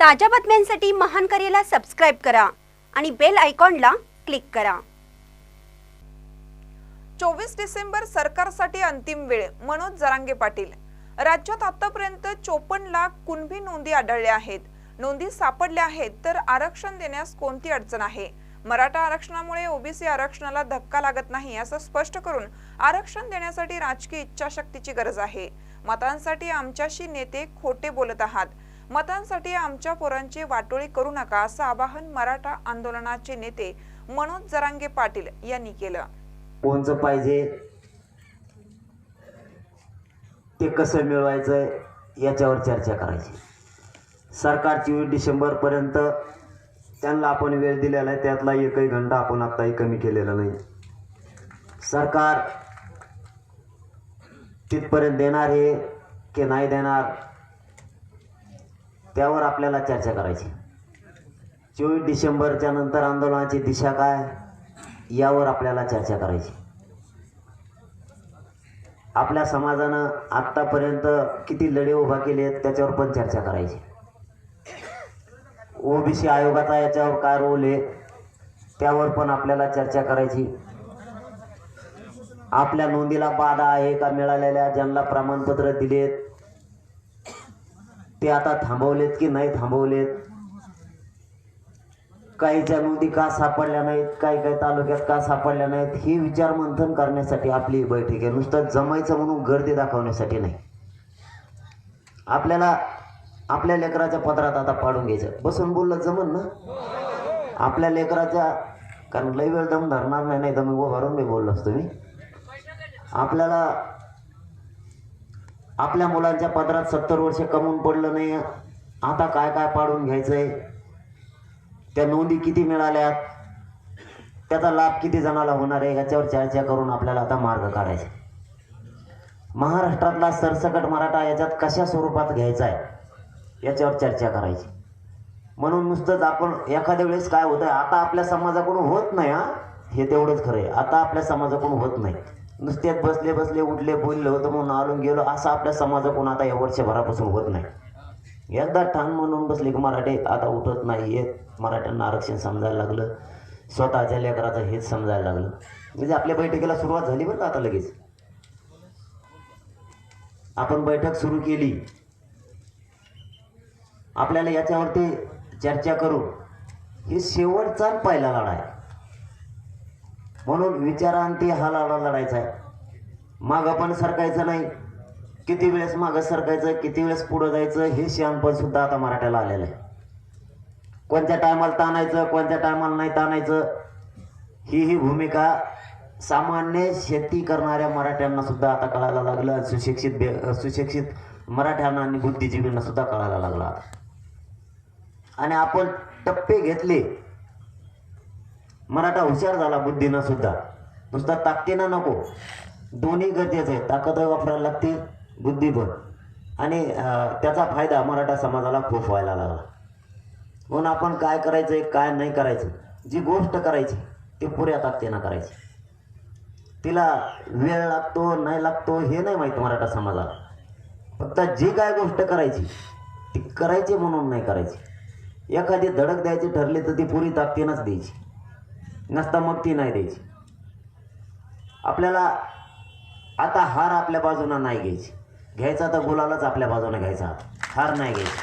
ताज्या बातम्यांसाठी महान करेला सबस्क्राईब करा आणि बेल आयकॉनला क्लिक करा. चोवीस डिसेंबर सरकारसाठी अंतिम वेळ मनोज जरांगे पाटील. राज्यात आतापर्यंत चोपन्न लाख कुणबी नोंदी आढळल्या आहेत. नोंदी सापडल्या आहेत तर आरक्षण देण्यास कोणती अडचण आहे? मराठा आरक्षणामुळे ओबीसी आरक्षणाला धक्का लागत नाही असं स्पष्ट करून आरक्षण देण्यासाठी राजकीय इच्छाशक्तीची गरज आहे. मतांसाठी आमच्याशी नेते खोटे बोलत आहात. मतांसाठी आमच्या पोरांची वाटोळी करू नका असं आवाहन मराठा आंदोलनाचे नेते मनोज जरांगे पाटील यांनी केलं. कोणचं पाहिजे? ते कसं मिळवायचं याच्यावर चर्चा करायची. सरकार चोवीस डिसेंबरपर्यंत त्यांना आपण वेळ दिलेला आहे त्यातला एकही घंटा आपण आत्ताही कमी केलेला नाही. सरकार तिथपर्यंत देणार हे की नाही देणार? त्यावर आपल्याला चर्चा करायची. चोवीस डिसेंबरच्या नंतर आंदोलनाची दिशा काय यावर आपल्याला चर्चा करायची. आपल्या समाजानं आत्तापर्यंत किती लढे उभा केले आहेत त्याच्यावर पण चर्चा करायची. ओबीसी आयोगाचा याच्यावर काय रोल आहे त्यावर पण आपल्याला चर्चा करायची. आपल्या नोंदीला बाधा आहे का मिळालेल्या ज्यांना प्रमाणपत्र दिलेत ते आता थांबवलेत की नाही थांबवलेत? काही नोंदी का सापडल्या नाहीत? काही काही तालुक्यात का सापडल्या नाहीत? हे विचार मंथन करण्यासाठी आपली ही बैठक आहे. नुसतं जमायचं म्हणून गर्दी दाखवण्यासाठी नाही. आपल्याला आपल्या लेकराच्या पत्रात आता पाडून घ्यायचं. बसून बोललं जमन ना? आपल्या लेकराच्या कारण लई वेळ दम धरणार नाही नाही तर मी उभारून मी बोललो असतो मी. आपल्याला आपल्या मुलांच्या पदरात सत्तर वर्ष कमवून पडलं नाही. आता काय काय पाडून घ्यायचंय? त्या नोंदी किती मिळाल्यात? त्याचा लाभ किती जणाला होणार आहे? याच्यावर चर्चा करून आपल्याला आता मार्ग काढायचा. महाराष्ट्रातला सरसकट मराठा याच्यात कशा स्वरूपात घ्यायचा आहे याच्यावर चर्चा करायची. म्हणून नुसतंच आपण एखाद्या वेळेस काय होतं आता आपल्या समाजाकडून होत नाही हा? हे तेवढंच खरं आहे आता आपल्या समाजाकडून होत नाही. नुसत्यात बसले बसले उठले बोलले होतं म्हणून आलून गेलो. असं आपल्या समाजाकडून आता या वर्षभरापासून होत नाही. एकदा ठाण म्हणून बसले की मराठी आता उठत नाही येत. मराठ्यांना आरक्षण समजायला लागलं. स्वतःच्या लेकराचं हेच समजायला लागलं. म्हणजे आपल्या बैठकीला सुरुवात झाली बरं का आता लगेच. आपण बैठक सुरू केली. आपल्याला याच्यावरती चर्चा करू. हे शेवटचा आणि पहिला लढा आहे. म्हणून विचारांती हा लढा लढायचा आहे. मागं पण सरकायचं नाही. किती वेळेस मागं सरकायचं किती वेळेस पुढं जायचं हे शहाणपण सुद्धा आता मराठ्याला आलेलं आहे. कोणत्या टायमाला ताणायचं कोणत्या टायमाला नाही ताणायचं ही ही भूमिका सामान्य शेती करणाऱ्या मराठ्यांना सुद्धा आता कळायला लागलं. सुशिक्षित बे सुशिक्षित मराठ्यांना आणि बुद्धिजीवींना सुद्धा कळायला लागला आणि आपण टप्पे घेतले मराठा हुशार झाला बुद्धीनं सुद्धा. नुसता ताकदीनं नको. दोन्ही गरजेचं आहे. ताकद वापरायला लागते बुद्धी पण. आणि त्याचा फायदा मराठा समाजाला खूप व्हायला लागला. म्हणून आपण काय करायचंय काय नाही करायचं. जी गोष्ट करायची ती पुऱ्या ताकदीनं करायची. तिला वेळ लागतो नाही लागतो हे नाही माहीत मराठा समाजाला. फक्त जी काय गोष्ट करायची ती करायची म्हणून नाही करायची. एखादी धडक द्यायची ठरली तर ती पुरी ताकदीनंच द्यायची. नसता मग ती नाही द्यायची. आपल्याला आता हार आपल्या बाजूनं नाही घ्यायची. घ्यायचा तर गुलालाच आपल्या बाजूनं घ्यायचा हार नाही घ्यायची.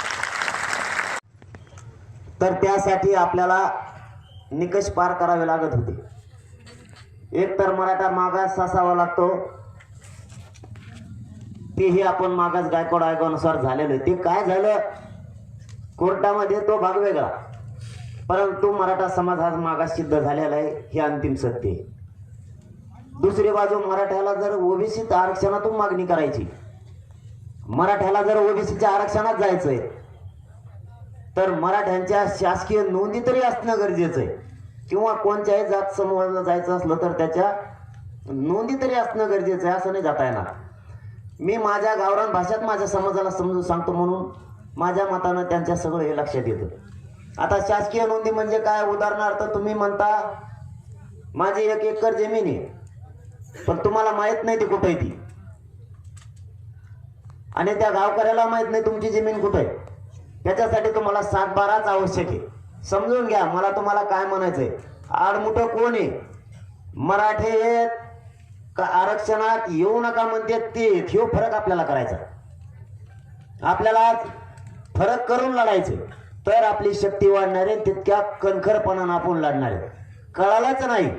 तर त्यासाठी आपल्याला निकष पार करावे लागत होते. एक तर मराठा मागास असावा लागतो. तेही आपण मागास गायकवाड आयोगानुसार झालेलं ते काय झालं? कोर्टामध्ये तो भाग वेगळा. परंतु मराठा समाज हा मागास सिद्ध झालेला आहे हे अंतिम सत्य आहे. दुसरी बाजू मराठ्याला जर ओबीसी आरक्षणातून मागणी करायची मराठ्याला जर ओबीसीच्या आरक्षणात जायचंय तर मराठ्यांच्या शासकीय नोंदी तरी असणं गरजेचं आहे. किंवा कोणत्याही जात समूहाला जायचं असलं तर त्याच्या नोंदी तरी असणं गरजेचं आहे असं नाही जाता येणार. मी माझ्या गावरान भाषेत माझ्या समाजाला समजून सांगतो म्हणून माझ्या मतानं त्यांच्या सगळं हे लक्षात येतं. आता शासकीय नोंदी म्हणजे काय? उदाहरणार्थ तुम्ही म्हणता माझी एक एकर जमीन आहे. पण तुम्हाला माहीत नाही ती कुठं आहे ती. आणि त्या गावकऱ्याला माहीत नाही तुमची जमीन कुठं आहे. त्याच्यासाठी तुम्हाला सात बाराच आवश्यक आहे. समजून घ्या मला तुम्हाला काय म्हणायचंय. आडमुठं कोण आहे? मराठे आहेत का आरक्षणात? येऊ नका म्हणते ते. हे फरक आपल्याला करायचा. आपल्याला फरक करून लढायचं तर आपली शक्ती वाढणार आहे तितक्या कणखरपणानं आपण लढणार आहे. कळालाच नाही.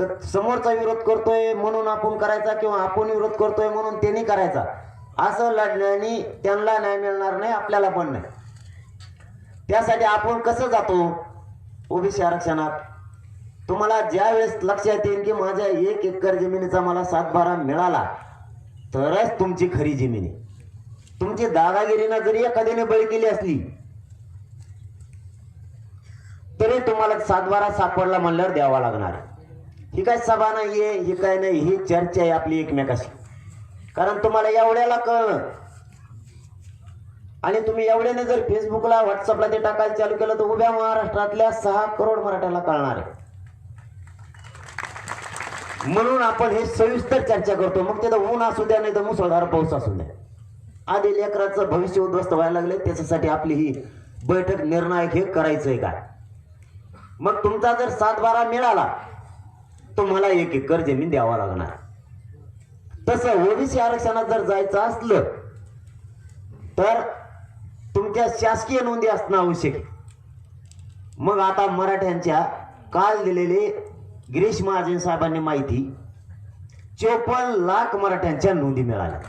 तर समोरचा विरोध करतोय म्हणून आपण करायचा किंवा आपण विरोध करतोय म्हणून त्यांनी करायचा? असं लढण्याने त्यांना न्याय मिळणार नाही आपल्याला पण नाही. त्यासाठी आपण कसं जातो? ओबीसी आरक्षणात. तुम्हाला ज्या वेळेस लक्षात येईल की माझ्या एक एकर जमिनीचा मला सातबारा मिळाला तरच तुमची खरी जमिनी तुमची दादागिरीनं जरी एखाद्याने बळी केली असली तरी तुम्हाला सातबारा सापडला म्हणल्यावर द्यावा लागणार. ही काय सभा नाही आहे ही काय नाही ही चर्चा आहे आपली एकमेकाशी. कारण तुम्हाला एवढ्याला कळणं आणि तुम्ही एवढ्याने जर फेसबुकला व्हॉट्सअपला ते टाकायला चालू केलं तर उभ्या महाराष्ट्रातल्या सहा करोड मराठ्याला कळणार आहे. म्हणून आपण हे सविस्तर चर्चा करतो. मग तिथं ऊन असू द्या नाही तर मुसळधार पाऊस असू द्या. आधी लेकराचं भविष्य उद्ध्वस्त व्हायला लागले. त्याच्यासाठी आपली ही बैठक निर्णायक हे करायचंय काय मग तुमचा जर सात बारा मिळाला तुम्हाला एक एकर जमीन द्यावा लागणार. तसं ओबीसी आरक्षणात जर जायचं असलं तर तुमच्या शासकीय नोंदी असणं आवश्यक. आहे मग आता मराठ्यांच्या काल दिलेले गिरीश महाजन साहेबांनी माहिती चोपन्न लाख मराठ्यांच्या नोंदी मिळाल्या.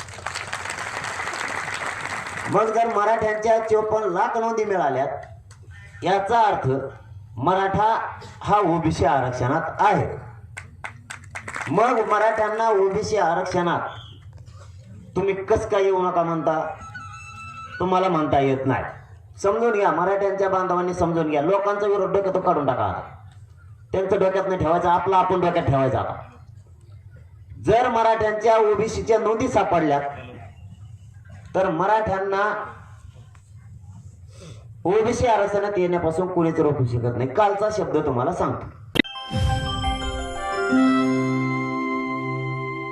मग जर मराठ्यांच्या चोपन्न लाख नोंदी मिळाल्यात याचा अर्थ मराठा हा ओबीसी आरक्षणात आहे. मग मराठ्यांना ओबीसी आरक्षणात तुम्ही कस काय येऊ नका म्हणता? तुम्हाला म्हणता येत नाही. समजून घ्या मराठ्यांच्या बांधवांनी समजून घ्या. लोकांचा विरोध डोक्यात काढून टाका त्यांचं डोक्यात नाही ठेवायचं आपला आपण डोक्यात ठेवायचा आता. जर मराठ्यांच्या ओबीसीच्या नोंदी सापडल्या तर मराठ्यांना ओबीसी आरक्षणात येण्यापासून कोणीच रोखू शकत नाही. कालचा शब्द तुम्हाला सांगतो.